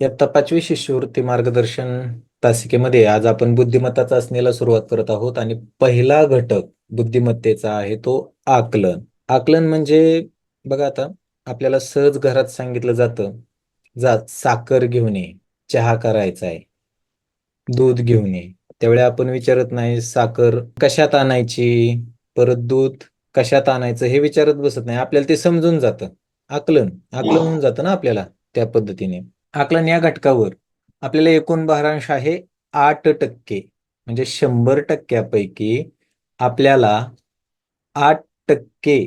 इयत्ता पाचवी शिष्यवृत्ती मार्गदर्शन तासिकेमध्ये आज आपण बुद्धिमत्ता चाचणीला सुरुवात करत आहोत आणि पहिला घटक बुद्धिमत्तेचा आहे तो आकलन. आकलन म्हणजे बघा आता आपल्याला सहज घरात सांगितलं जातं जा साखर घेऊन ये चहा करायचा आहे दूध घेऊन ये. त्यावेळी आपण विचारत नाही साखर कशात आणायची? परत दूध कशात आणायचं? हे विचारत बसत नाही. आपल्याला ते समजून जातं. आकलन. आकलन होऊन जातं ना आपल्याला त्या पद्धतीने. आकलन या घटकावर आपल्याला एकूण भारांश आहे आठ टक्के म्हणजे शंभर टक्क्यापैकी आपल्याला आठ टक्के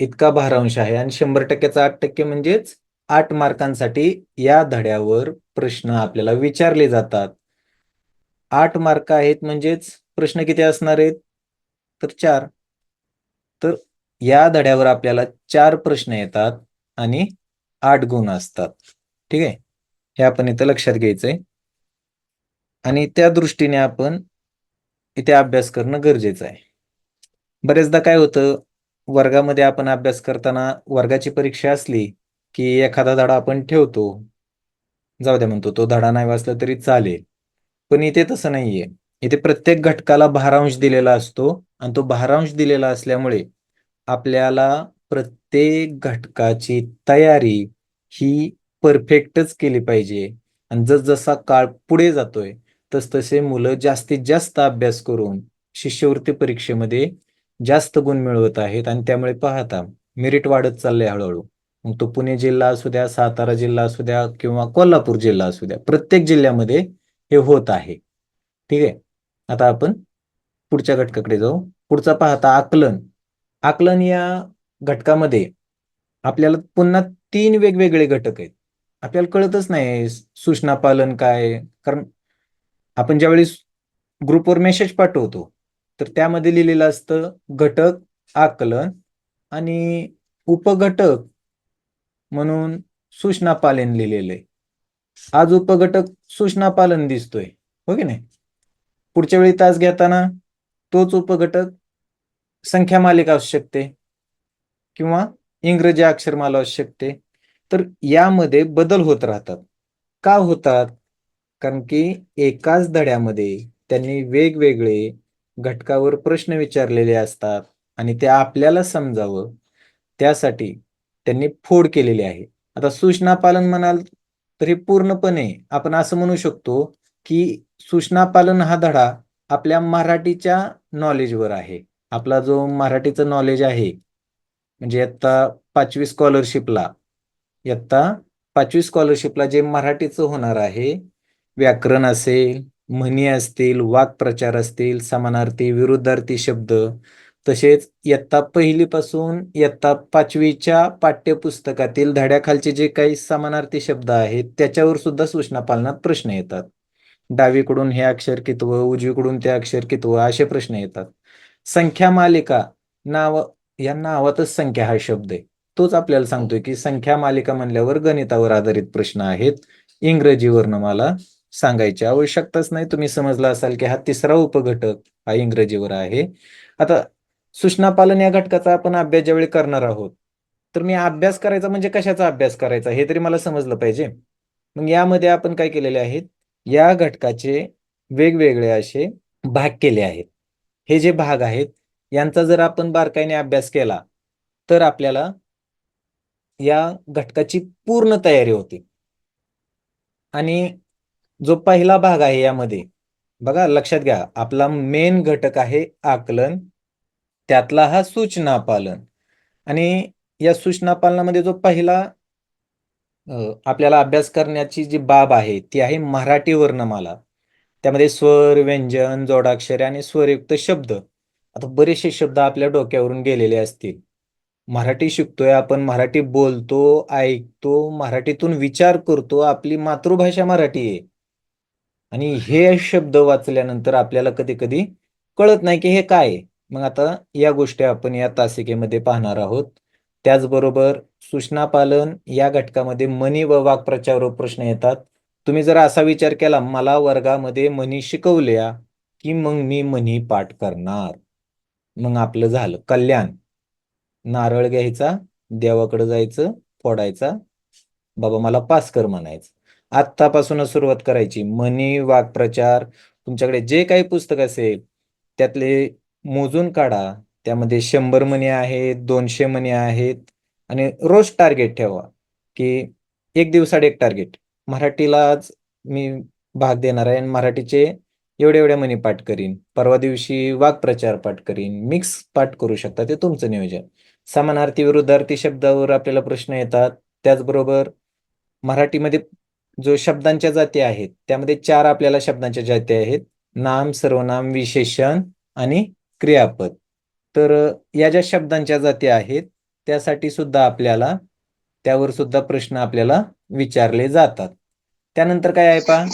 इतका भारांश आहे. आणि शंभर टक्क्याचा आठ टक्के म्हणजेच आठ मार्कांसाठी या धड्यावर प्रश्न आपल्याला विचारले जातात. आठ मार्क आहेत म्हणजेच प्रश्न किती असणार आहेत? तर चार. तर या धड्यावर आपल्याला चार प्रश्न येतात आणि आठ गुण असतात. ठीक आहे? हे आपण इथं लक्षात घ्यायचंय. आणि त्या दृष्टीने आपण इथे अभ्यास करणं गरजेचं आहे. बरेचदा काय होतं वर्गामध्ये आपण अभ्यास करताना वर्गाची परीक्षा असली की एखादा धडा आपण ठेवतो. जाऊ द्या म्हणतो तो धडा नाही वाचला तरी चालेल. पण इथे तसं नाहीये. इथे प्रत्येक घटकाला भारांश दिलेला असतो आणि तो भारांश दिलेला असल्यामुळे आपल्याला प्रत्येक घटकाची तयारी ही परफेक्टच केली पाहिजे. आणि जसजसा काळ पुढे जातोय तसतसे मुलं जास्तीत जास्त अभ्यास करून शिष्यवृत्ती परीक्षेमध्ये जास्त गुण मिळवत आहेत आणि त्यामुळे पाहता मेरिट वाढत चाललंय हळूहळू. मग तो पुणे जिल्हा असू द्या सातारा जिल्हा असू द्या किंवा कोल्हापूर जिल्हा असू द्या प्रत्येक जिल्ह्यामध्ये हे होत आहे. ठीक आहे? आता आपण पुढच्या घटकाकडे जाऊ. पुढचा पाहता आकलन. आकलन या घटकामध्ये आपल्याला पुन्हा तीन वेगवेगळे घटक आहेत. आपल्याला कळतच नाही सूचना पालन काय कारण आपण ज्यावेळी ग्रुपवर मेसेज पाठवतो तर त्यामध्ये लिहिलेलं असतं घटक आकलन आणि उपघटक म्हणून सूचना पालन लिहिलेलं आहे. आज उपघटक सूचना पालन दिसतोय हो की नाही? पुढच्या वेळी तास घेताना तोच उपघटक संख्या मालिका असू शकते किंवा इंग्रजी अक्षरमाला असू शकते तर यामध्ये बदल होत राहतात. का होतात? कारण की एकाच धड्यामध्ये त्यांनी वेगवेगळे घटकावर प्रश्न विचारलेले असतात आणि ते आपल्याला समजावं त्यासाठी त्यांनी फोड केलेली आहे. आता सूचना पालन म्हणाल तर हे पूर्णपणे आपण असं म्हणू शकतो की सूचना पालन हा धडा आपल्या मराठीच्या नॉलेजवर आहे. आपला जो मराठीचं नॉलेज आहे म्हणजे आता पाचवी स्कॉलरशिपला इयत्ता पाचवी स्कॉलरशिपला जे मराठीचं होणार आहे व्याकरण असेल म्हणी असतील वाक्प्रचार असतील समानार्थी विरुद्धार्थी शब्द तसेच इयत्ता पहिलीपासून इयत्ता पाचवीच्या पाठ्यपुस्तकातील धड्याखालचे जे काही समानार्थी शब्द आहेत त्याच्यावर सुद्धा सूचना पालनात प्रश्न येतात. डावीकडून हे अक्षर कितव उजवीकडून ते अक्षर कितव असे प्रश्न येतात. संख्या मालिका नाव या नावातच संख्या हा शब्द आहे. तोच आपल्याला सांगतोय की संख्या मालिका म्हणल्यावर गणितावर आधारित प्रश्न आहेत. इंग्रजीवरनं मला सांगायची आवश्यकताच नाही. तुम्ही समजला असाल की हा तिसरा उपघटक हा इंग्रजीवर आहे. आता सूचना पालन या घटकाचा आपण अभ्यास ज्यावेळी करणार आहोत तर मी अभ्यास करायचा म्हणजे कशाचा अभ्यास करायचा हे तरी मला समजलं पाहिजे. मग यामध्ये आपण काय केलेले आहेत? या घटकाचे वेगवेगळे असे भाग केले आहेत. हे जे भाग आहेत यांचा जर आपण बारकाईने अभ्यास केला तर आपल्याला या घटकाची पूर्ण तयारी होते. आणि जो पहिला भाग आहे यामध्ये बघा लक्षात घ्या आपला मेन घटक आहे आकलन त्यातला हा सूचना पालन आणि या सूचना पालनामध्ये जो पहिला आपल्याला अभ्यास करण्याची जी बाब आहे ती आहे मराठी वर्णमाला. त्यामध्ये स्वर व्यंजन जोडाक्षरे आणि स्वरयुक्त शब्द. आता बरेचसे शब्द आपल्या डोक्यावरून गेलेले असतील. मराठी शिकतोय आपण मराठी बोलतो ऐकतो मराठीतून विचार करतो आपली मातृभाषा मराठी आहे. आणि हे शब्द वाचल्यानंतर आपल्याला कधी कधी कळत नाही की हे काय मग आता या गोष्टी आपण या तासिकेमध्ये पाहणार आहोत. त्याचबरोबर सूचना पालन या घटकामध्ये मनी व वाक्प्रचार प्रश्न येतात. तुम्ही जर असा विचार केला मला वर्गामध्ये मनी शिकवल्या की मग मी मनी पाठ करणार. मग आपलं झालं कल्याण. नारळ घ्यायचा देवाकडे जायचं फोडायचा. बाबा मला पास कर म्हणायचं आत्तापासूनच सुरुवात करायची. म्हणी वाक्प्रचार तुमच्याकडे जे काही पुस्तक असेल त्यातले मोजून काढा. त्यामध्ये शंभर म्हणी आहेत दोनशे म्हणी आहेत आणि रोज टार्गेट ठेवा की एक दिवसाड एक टार्गेट. मराठीलाच मी भाग देणार आहे आणि मराठीचे एवढ्या एवढ्या म्हणी पाठ करीन. परवा दिवशी वाक्प्रचार पाठ करीन. मिक्स पाठ करू शकता ते तुमचं नियोजन. समानार्थी विरुद्धार्थी शब्दावर आपल्याला प्रश्न येतात. त्याचबरोबर मराठीमध्ये जो शब्दांच्या जाती आहेत त्यामध्ये चार आपल्याला शब्दांच्या जाती आहेत. नाम सर्वनाम विशेषण आणि क्रियापद. तर या ज्या शब्दांच्या जाती आहेत त्यासाठी सुद्धा आपल्याला त्यावर सुद्धा प्रश्न आपल्याला विचारले जातात. त्यानंतर काय आहे पा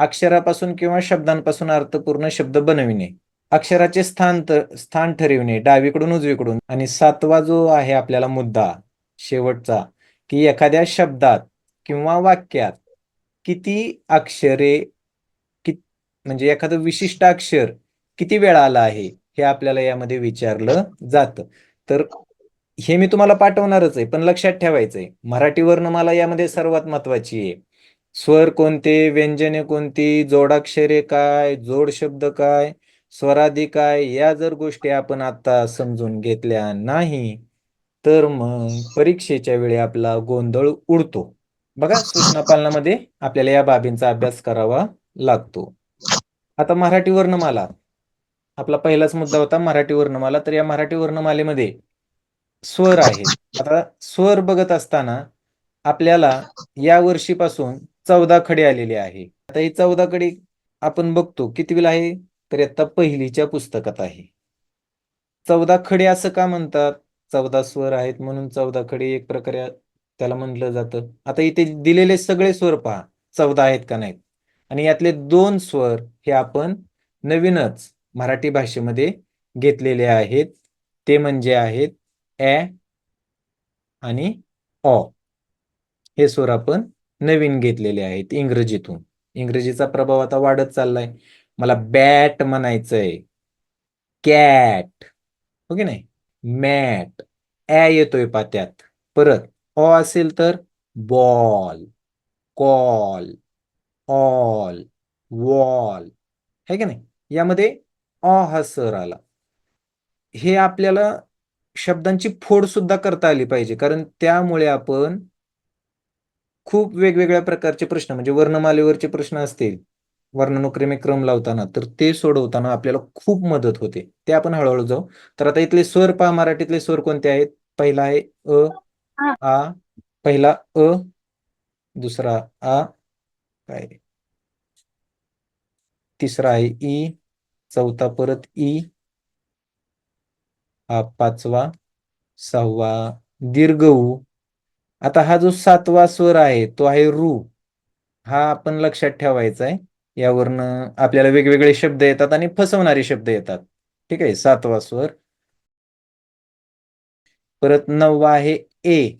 अक्षरापासून किंवा शब्दांपासून अर्थपूर्ण शब्द बनविणे. अक्षराचे स्थान स्थान ठरविणे डावीकडून उजवीकडून. आणि सातवा जो आहे आपल्याला मुद्दा शेवटचा की एखाद्या शब्दात किंवा वाक्यात किती अक्षरे कि म्हणजे एखादं विशिष्ट अक्षर किती वेळा आलं आहे हे आपल्याला यामध्ये विचारलं जातं. तर हे मी तुम्हाला पाठवणारच आहे पण लक्षात ठेवायचंय. मराठी वर्णमाला यामध्ये सर्वात महत्वाची आहे स्वर कोणते व्यंजने कोणती जोडाक्षरे काय जोड शब्द काय स्वराधी काय या जर गोष्टी आपण आता समजून घेतल्या नाही तर मग परीक्षेच्या वेळी आपला गोंधळ उडतो. बघा सूचना पालनामध्ये आपल्याला या बाबींचा अभ्यास करावा लागतो. आता मराठी वर्णमाला. आपला पहिलाच मुद्दा होता मराठी वर्णमाला तर या मराठी वर्णमालेमध्ये स्वर आहे. आता स्वर बघत असताना आपल्याला या वर्षीपासून चौदा खडे आलेले आहे. आता ही चौदा खडी आपण बघतो किती आहे? तर आता पहिलीच्या पुस्तकात आहे. चौदा खडे असं का म्हणतात? चौदा स्वर आहेत म्हणून चौदा खडे एक प्रकारे त्याला म्हटलं जातं. आता इथे दिलेले सगळे स्वर पहा चौदा आहेत का नाहीत? आणि यातले दोन स्वर हे आपण नवीनच मराठी भाषेमध्ये घेतलेले आहेत. ते म्हणजे आहेत ए आणि ऑ हे स्वर आपण नवीन घेतलेले आहेत इंग्रजीतून. इंग्रजीचा प्रभाव आता वाढत चाललाय. मला बॅट म्हणायचंय. कॅट. हो ओके नाही? मॅट. ऍ येतोय पात्यात. परत ऑ असेल तर बॉल. कॉल. ऑल. वॉल. है की नाही? यामध्ये ऑ हा सर आला. हे आपल्याला शब्दांची फोड सुद्धा करता आली पाहिजे. कारण त्यामुळे आपण खूप वेगवेगळ्या प्रकारचे प्रश्न म्हणजे वर्णमालेवरचे प्रश्न असतील वर्णनुक्रमे क्रम लावताना तर ते सोडवताना आपल्याला खूप मदत होते. ते आपण हळूहळू जाऊ. तर आता इथले स्वर पहा मराठीतले स्वर कोणते आहेत? पहिला आहे अ आ पहिला अ दुसरा आ काय? तिसरा आहे ई चौथा परत ई हा पाचवा सहावा दीर्घ ऊ आता हा जो सातवा स्वर आहे तो आहे रू. हा आपण लक्षात ठेवायचा आहे. यावरनं आपल्याला वेगवेगळे शब्द येतात आणि फसवणारे शब्द येतात. ठीक आहे सातवा स्वर. परत नववा आहे ए.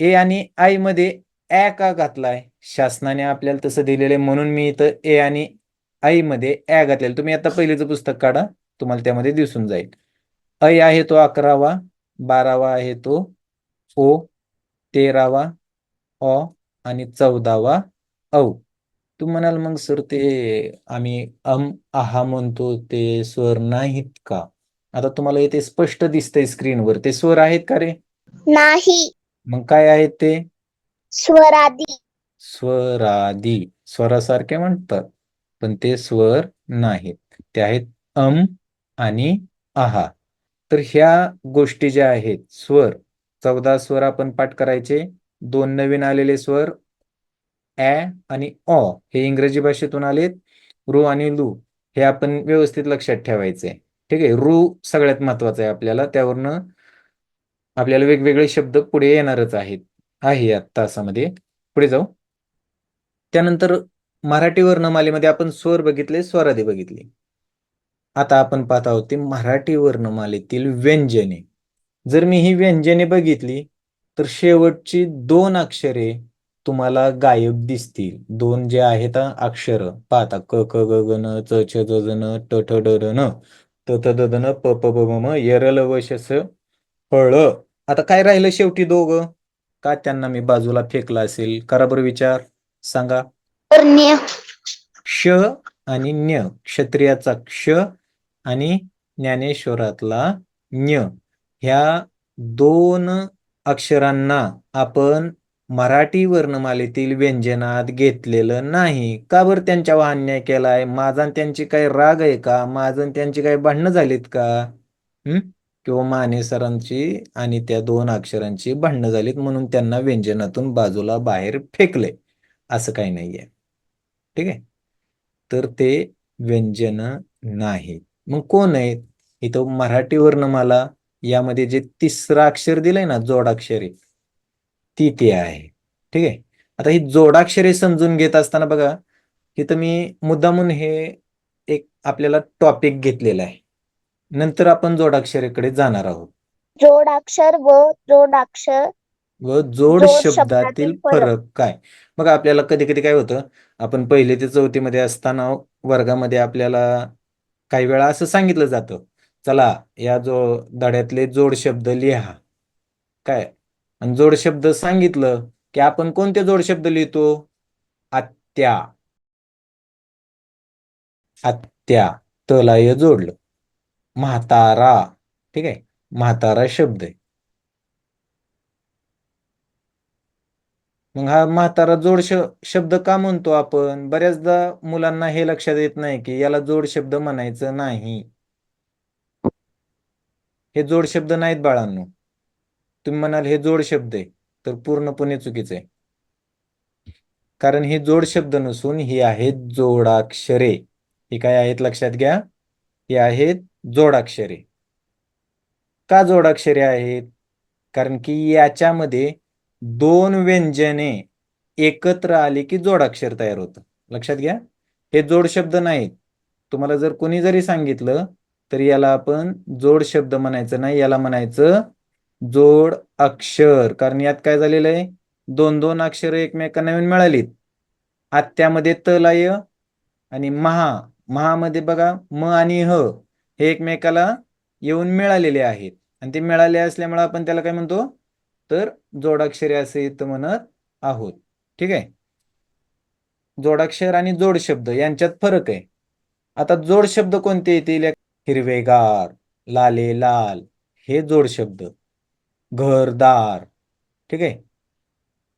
ए आणि आयमध्ये ए का घातलाय? शासनाने आपल्याला तसं दिलेलं आहे म्हणून मी इथं ए आणि आई मध्ये ए घातलेलं. तुम्ही आता पहिलेचं पुस्तक काढा तुम्हाला त्यामध्ये दिसून जाईल. ऐ आहे तो अकरावा बारावा आहे तो ओ. तेरावा अ आणि चौदावा औ. तू म्हणाल मग सर ते आम्ही अम आहा म्हणतो ते स्वर नाहीत का? आता तुम्हाला इथे स्पष्ट दिसतंय स्क्रीनवर. ते स्वर आहेत का रे? नाही. मग काय आहेत ते? स्वरादी. स्वरादी. स्वरासारखे म्हणतात पण ते स्वर नाहीत. ते आहेत अम आणि आहा. तर ह्या गोष्टी ज्या आहेत स्वर चौदा स्वर आपण पाठ करायचे. दोन नवीन आलेले स्वर ॲ आणि ऑ हे इंग्रजी भाषेतून आलेत. रू आणि लू हे आपण व्यवस्थित लक्षात ठेवायचे. ठीक आहे? रू सगळ्यात महत्वाचं आहे आपल्याला. त्यावरनं आपल्याला वेगवेगळे शब्द पुढे येणारच आहेत. आहे या तासामध्ये. पुढे जाऊ. त्यानंतर मराठी वर्णमालेमध्ये आपण स्वर बघितले स्वरादी बघितले. आता आपण पाहत आहोत ते मराठी वर्णमालेतील व्यंजने. जर मी ही व्यंजने बघितली तर शेवटची दोन अक्षरे तुम्हाला गायब दिसतील. दोन जे आहेत अक्षर. पाहता क क ग ग न च छ ज ज न ट ठ ड ड न. त थ द द न प प ब म यरल व श स फळ आता काय राहिलं शेवटी दोघं? का त्यांना मी बाजूला फेकला असेल? करा बरं विचार. सांगा. क्ष आणि न्य. क्षत्रियाचा क्ष आणि ज्ञानेश्वरातला न्य. ह्या दोन अक्षरांना आपण मराठी वर्णमालेतील व्यंजनात घेतलेलं नाही. का बरं त्यांच्यावर अन्याय केलाय? माझा त्यांची काही राग आहे का? माझं त्यांची काही भांडणं झालीत का? हम्म किंवा माने सरांची आणि त्या दोन अक्षरांची भांडणं झालीत म्हणून त्यांना व्यंजनातून बाजूला बाहेर फेकले असं काही नाहीये. ठीक आहे? तर ते व्यंजन नाहीत. मग कोण आहेत? इथं मराठी वर्णमाला यामध्ये जे तिसरं अक्षर दिलंय ना जोडाक्षरे ती ते आहे. ठीक आहे? आता ही जोडाक्षरे समजून घेत असताना बघा इथं मी मुद्दामून हे एक आपल्याला टॉपिक घेतलेला आहे. नंतर आपण जोडाक्षरेकडे जाणार आहोत. जोडाक्षर व जोडाक्षर. व जोड शब्दातील फरक. फरक काय? बघा आपल्याला कधी कधी काय होतं आपण पहिले ते चौथीमध्ये असताना वर्गामध्ये आपल्याला काही वेळा असं सांगितलं जातं. चला या जो धड्यातले जोड शब्द लिहा. काय? आणि जोड शब्द सांगितलं की आपण कोणते जोड शब्द लिहितो? आत्या. आत्या. तला य जोडलं. म्हातारा. ठीक आहे? म्हातारा शब्द आहे. मग हा म्हातारा जोड शब्द का म्हणतो आपण? बऱ्याचदा मुलांना हे लक्षात येत नाही की याला जोड शब्द म्हणायचं नाही. हे जोड शब्द नाहीत बाळांनो. तुम्ही म्हणाल हे जोड शब्द आहे तर पूर्णपणे चुकीचं आहे. कारण हे जोड शब्द नसून ही आहेत जोडाक्षरे. ही काय आहेत लक्षात घ्या. ही आहेत जोडाक्षरे. का जोडाक्षरे आहेत? कारण की याच्यामध्ये दोन व्यंजने एकत्र आले की जोडाक्षर तयार होतं. लक्षात घ्या. हे जोड शब्द नाहीत. तुम्हाला जर कोणी जरी सांगितलं तर याला आपण जोड शब्द म्हणायचं नाही याला म्हणायचं जोड अक्षर. कारण यात काय झालेलं आहे? दोन दोन अक्षर एकमेकांना येऊन मिळालीत. आत्यामध्ये तलाय आणि महा. महामध्ये बघा म आणि ह हे एकमेकाला येऊन मिळालेले आहेत. आणि ते मिळाले असल्यामुळे आपण त्याला काय म्हणतो? तर जोडाक्षरे असे इथं म्हणत आहोत. ठीक आहे? जोडाक्षर आणि जोड शब्द यांच्यात फरक आहे. आता जोड शब्द कोणते येतील? हिरवेगार लाले लाल हे जोड शब्द. घरदार. ठीक आहे?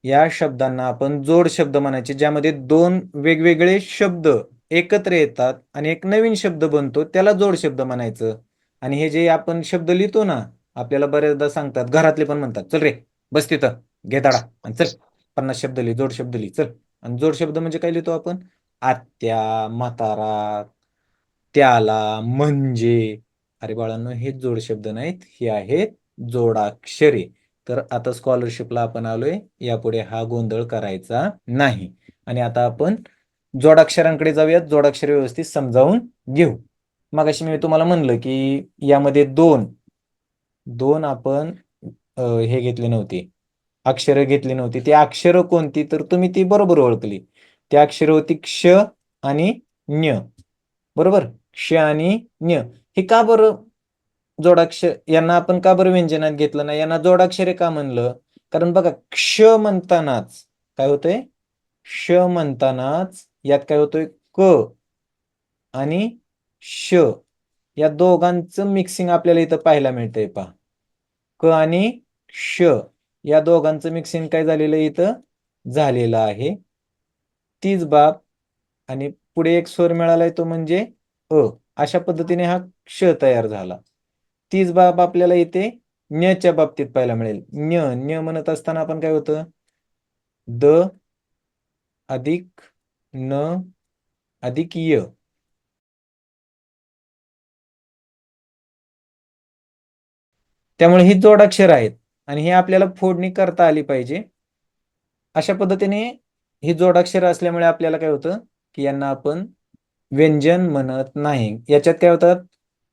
या शब्दांना आपण जोड शब्द म्हणायचे ज्यामध्ये दोन वेगवेगळे शब्द एकत्र येतात आणि एक नवीन शब्द बनतो त्याला जोड शब्द म्हणायचं. आणि हे जे आपण शब्द लिहितो ना आपल्याला बऱ्याचदा सांगतात घरातले पण म्हणतात. चल रे बस तिथं घेताडा आणि चल पन्नास शब्द लिहि जोड शब्द लिहि चल. आणि जोड शब्द म्हणजे काय लिहितो आपण? आत्या म्हातारा त्याला म्हणजे अरे बाळांनो हे जोड शब्द नाहीत हे आहेत जोडाक्षरे. तर आता स्कॉलरशिपला आपण आलोय यापुढे हा गोंधळ करायचा नाही. आणि आता आपण जोडाक्षरांकडे जाऊयात जोडाक्षरे व्यवस्थित समजावून घेऊ. मगाशी मी तुम्हाला म्हणलं की यामध्ये दोन दोन आपण हे घेतले नव्हते अक्षरं घेतली नव्हती. ती अक्षरं कोणती? तर तुम्ही ती बरोबर ओळखली. ती अक्षरं होती क्ष आणि ञ. बरोबर? क्ष आणि ञ. हे का बरं जोडाक्षर यांना आपण का बरं व्यंजनात घेतलं नाही? यांना जोडाक्षरे का म्हणलं? कारण बघा क्ष म्हणतानाच काय होतंय? श म्हणतानाच यात काय होतोय? क आणि श. या दोघांचं मिक्सिंग आपल्याला इथं पाहायला मिळतंय पहा. क आणि श या दोघांचं मिक्सिंग काय झालेलं इथं? झालेलं आहे. तीच बाब आणि पुढे एक स्वर मिळालाय तो म्हणजे अ अशा पद्धतीने हा क्ष तयार झाला. तीच बाब आपल्याला इथे न्यच्या बाबतीत पाहायला मिळेल. न्य न्य म्हणत असताना आपण काय होतं? द अधिक न अधिक य. त्यामुळे ही जोडाक्षर आहेत आणि हे आपल्याला फोडणी करता आली पाहिजे. अशा पद्धतीने ही जोडाक्षर असल्यामुळे आपल्याला काय होतं? की यांना आपण व्यंजन म्हणत नाही. याच्यात काय होतात?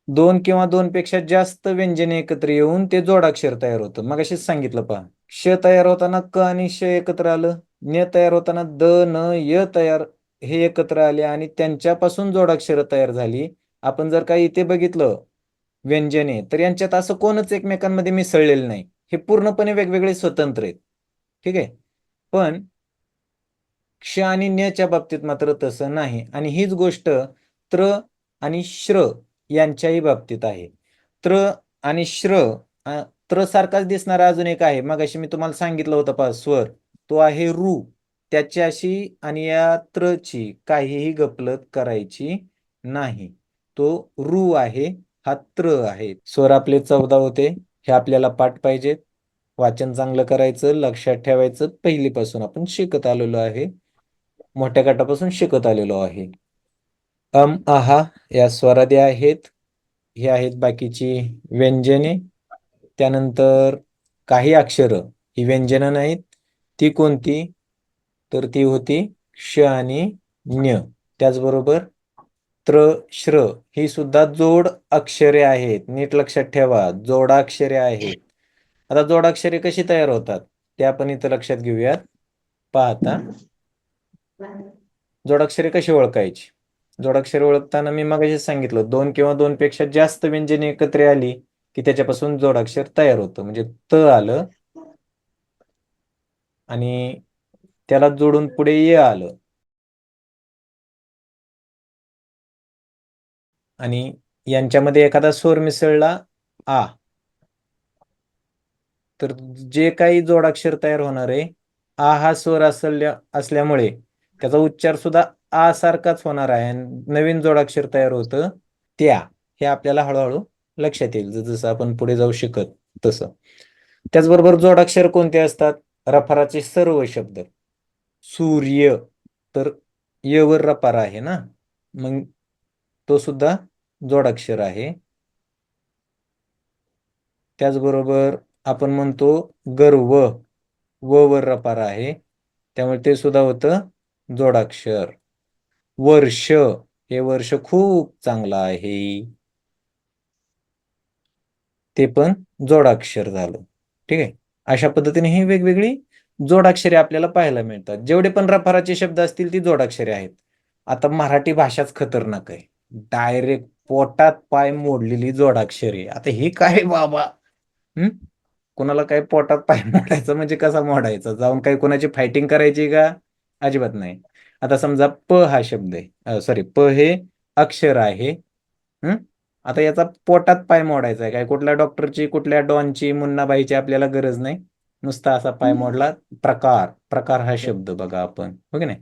दोन किंवा दोन पेक्षा जास्त व्यंजने एकत्र येऊन ते जोडाक्षर तयार होतं. मग अशीच सांगितलं पहा. श तयार होताना क आणि श एकत्र आलं. न्य तयार होताना द न य तयार हे एकत्र आले आणि त्यांच्यापासून जोडाक्षर तयार झाली. आपण जर काही इथे बघितलं व्यंजने तर यांच्यात असं कोणच एकमेकांमध्ये मिसळलेलं नाही. हे पूर्णपणे वेगवेगळे स्वतंत्र आहेत. ठीक आहे? पण क्ष आणि न्याच्या बाबतीत मात्र तसं नाही. आणि हीच गोष्ट त्र आणि श्र यांच्याही बाबतीत आहे. त्र आणि श्र त्र सारखाच दिसणारा अजून एक आहे. मगाशी मी तुम्हाला सांगितलं होतं पा स्वर. तो आहे रु. त्याच्याशी आणि या त्रची काहीही गपलत करायची नाही. तो रु आहे हा त्र आहे. स्वर आपले चौदा होते. हे आपल्याला पाठ पाहिजेत. वाचन चांगलं करायचं लक्षात ठेवायचं. पहिलीपासून आपण शिकत आलेलो आहे. मोठ्या गटापासून शिकत आलेलो आहे. अम आहा या स्वरादी आहेत. ही आहेत बाकीची व्यंजने. त्यानंतर काही अक्षरं. ही व्यंजनं नाहीत. ती कोणती? तर ती होती श आणि ज्ञ त्याचबरोबर त्र श्र. ही सुद्धा जोड अक्षरे आहेत. नीट लक्षात ठेवा. जोडाक्षरे आहेत. आता जोडाक्षरे कशी तयार होतात? ते आपण इथं लक्षात घेऊयात. पाहता. जोडाक्षरे कशी ओळखायची? जोडाक्षर ओळखताना मी मगाशी सांगितलं दोन किंवा दोन पेक्षा जास्त व्यंजने एकत्र आली की त्याच्यापासून जोडाक्षर तयार होतं. म्हणजे त आलं आणि त्याला जोडून पुढे य आलं. आणि यांच्यामध्ये एखादा स्वर मिसळला आ. तर जे काही जोडाक्षर तयार होणार आहे आ हा स्वर असल्या असल्यामुळे त्याचा उच्चार सुद्धा आ सारखाच होणार आहे. आणि नवीन जोडाक्षर तयार होतं. त्या हे आपल्याला हळूहळू लक्षात येईल. जसं आपण पुढे जाऊ शकत तसं. त्याचबरोबर जोडाक्षर कोणते असतात? रफाराचे सर्व शब्द. सूर्य तर यवर रपार आहे ना? मग तो सुद्धा जोडाक्षर आहे. त्याचबरोबर आपण म्हणतो गर्व व वर रपार आहे. त्यामुळे ते सुद्धा होतं जोडाक्षर. वर्ष हे वर्ष खूप चांगलं आहे. ते पण जोडाक्षर झालं. ठीक आहे? अशा पद्धतीने ही वेगवेगळी जोडाक्षरे आपल्याला पाहायला मिळतात. जेवढे पण रफाराचे शब्द असतील ती जोडाक्षरे आहेत. आता मराठी भाषाच खतरनाक आहे. डायरेक्ट पोटात पाय मोडलेली जोडाक्षरे. आता हे काय बाबा? हम्म कोणाला काय पोटात पाय मोडायचं म्हणजे कसा मोडायचा? जाऊन काही कोणाची फायटिंग करायची का? अजिबात नाही. आता समजा प हा शब्द आहे. सॉरी प हे अक्षर आहे. आता याचा पोटात पाय मोडायचा आहे. काय कुठल्या डॉक्टरची कुठल्या डॉनची मुन्नाबाईची आपल्याला गरज नाही. नुसता असा पाय मोडला प्रकार प्रकार हा शब्द बघा आपण. हो की नाही?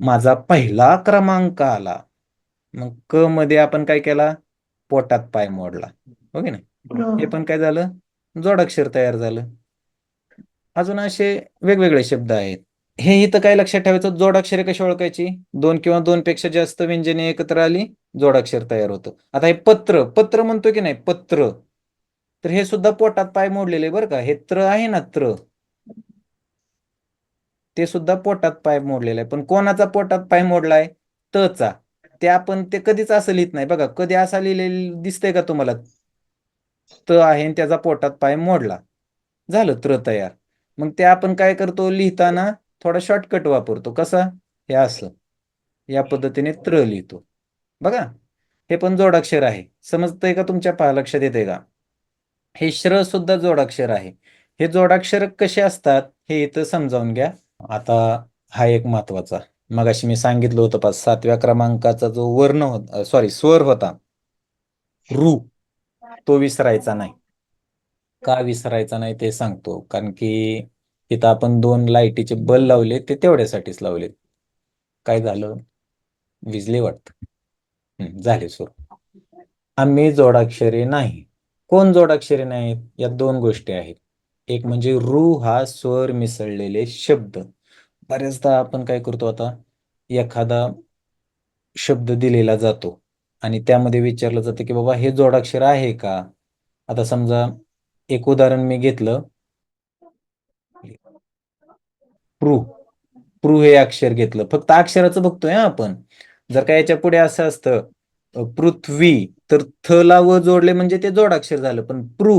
माझा पहिला क्रमांक आला. मग क मध्ये आपण काय केला? पोटात पाय मोडला. हो की नाही? हे पण काय झालं? जोडाक्षर तयार झालं. अजून असे वेगवेगळे शब्द आहेत. हे इथं काय लक्षात ठेवायचं? जोडाक्षरे कशी ओळखायची? दोन किंवा दोन पेक्षा जास्त व्यंजने एकत्र आली जोडाक्षर तयार होतं. आता हे पत्र पत्र म्हणतो की नाही? पत्र. तर हे सुद्धा पोटात पाय मोडलेले बरं का? हे त्र आहे ना त्र. ते सुद्धा पोटात पाय मोडलेला आहे. पण कोणाचा पोटात पाय मोडलाय? तचा. ते आपण ते कधीच असं लिहित नाही. बघा कधी असा लिहिलेलं दिसतंय का तुम्हाला? त आहे आणि त्याचा पोटात पाय मोडला. झालं त्र तयार. मग ते आपण काय करतो? लिहिताना थोडा शॉर्टकट वापरतो. कसा? हे असं या पद्धतीने त्र लिहितो. बघा. हे पण जोडाक्षर आहे. समजतंय का तुमच्या पहा लक्षात येते का? हे श्र सुद्धा जोडाक्षर आहे. हे जोडाक्षर कसे असतात? हे इथं समजावून घ्या. आता हा एक महत्त्वाचा. मगाशी मी सांगितलं होतं पाच सातव्या क्रमांकाचा जो वर्ण होता सॉरी स्वर होता. रू. तो विसरायचा नाही. का विसरायचा नाही ते सांगतो. कारण की तिथं आपण दोन लाईटीचे बल्ब लावले ते तेवढ्यासाठीच लावले काय झालं? विजले वाटत. झाले सुरू. आम्ही जोडाक्षरे नाही. कोण जोडाक्षरे नाहीत? या दोन गोष्टी आहेत. एक म्हणजे रू हा स्वर मिसळलेले शब्द. बऱ्याचदा आपण काय करतो आता? एखादा शब्द दिलेला जातो आणि त्यामध्ये विचारलं जातं की बाबा हे जोडाक्षर आहे का? आता समजा एक उदाहरण मी घेतलं. प्रू. प्रू हे अक्षर घेतलं. फक्त अक्षराचं बघतोय आपण. जर का याच्यापुढे असं असतं पृथ्वी तर थला व जोडले म्हणजे ते जोडाक्षर झालं. पण प्रू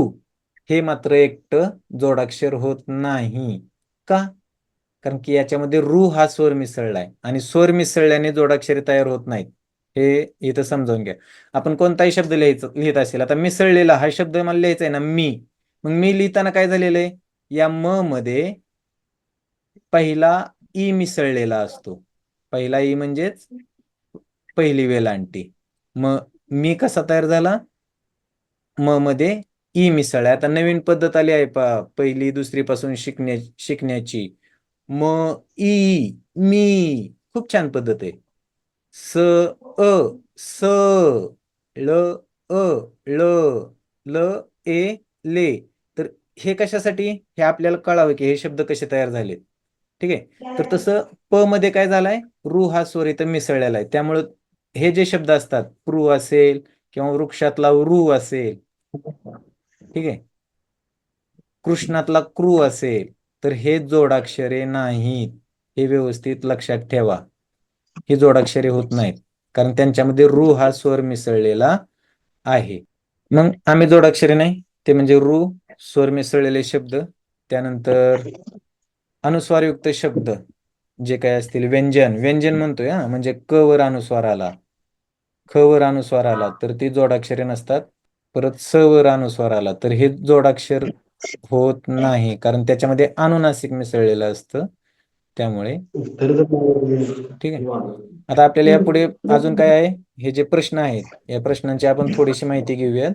हे मात्र एकटं जोडाक्षर होत नाही. का? कारण की याच्यामध्ये रू हा स्वर मिसळलाय आणि स्वर मिसळल्याने जोडाक्षरे तयार होत नाहीत. हे इथं समजावून घ्या. आपण कोणताही शब्द लिहायचं लिहित असेल आता मिसळलेला हा शब्द मला लिहायचा आहे ना मी. मग मी लिहिताना काय झालेलं आहे या म मध्ये पहिला ई मिसळलेला असतो. पहिला ई म्हणजेच पहिली वेलांटी मग मी कसा तयार झाला? म मध्ये ई मिसळ आहे आता नवीन पद्धत आली आहे पा पहिली दुसरी पासून शिकण्या शिकण्याची. म ई मी खूप छान पद्धत आहे. स अ स ल अ ल ल ए ले. तर हे कशासाठी? हे आपल्याला कळावं की हे शब्द कसे तयार झालेत. ठीक आहे? तर तसं प मध्ये काय झालाय? रु हा स्वर इथं मिसळलेला आहे. त्यामुळे हे जे शब्द असतात प्रू असेल किंवा वृक्षातला रु असेल ठीक आहे? कृष्णातला क्रू असेल तर हे जोडाक्षरे नाहीत. हे व्यवस्थित लक्षात ठेवा. ही जोडाक्षरे होत नाहीत. कारण त्यांच्यामध्ये रु हा स्वर मिसळलेला आहे. मग आम्ही जोडाक्षरे नाही? ते म्हणजे रु स्वर मिसळलेले शब्द. त्यानंतर अनुस्वारयुक्त शब्द जे काय असतील व्यंजन. व्यंजन म्हणतोय हा. म्हणजे क वर अनुस्वार आला. ख वर अनुस्वार आला तर ती जोडाक्षरे नसतात. परत स वर अनुस्वार आला तर हे जोडाक्षर होत नाही. कारण त्याच्यामध्ये अनुनासिक मिसळलेलं असतं. त्यामुळे ठीक आहे. आता आपल्याला यापुढे अजून काय आहे? हे जे प्रश्न आहेत या प्रश्नांची आपण थोडीशी माहिती घेऊयात.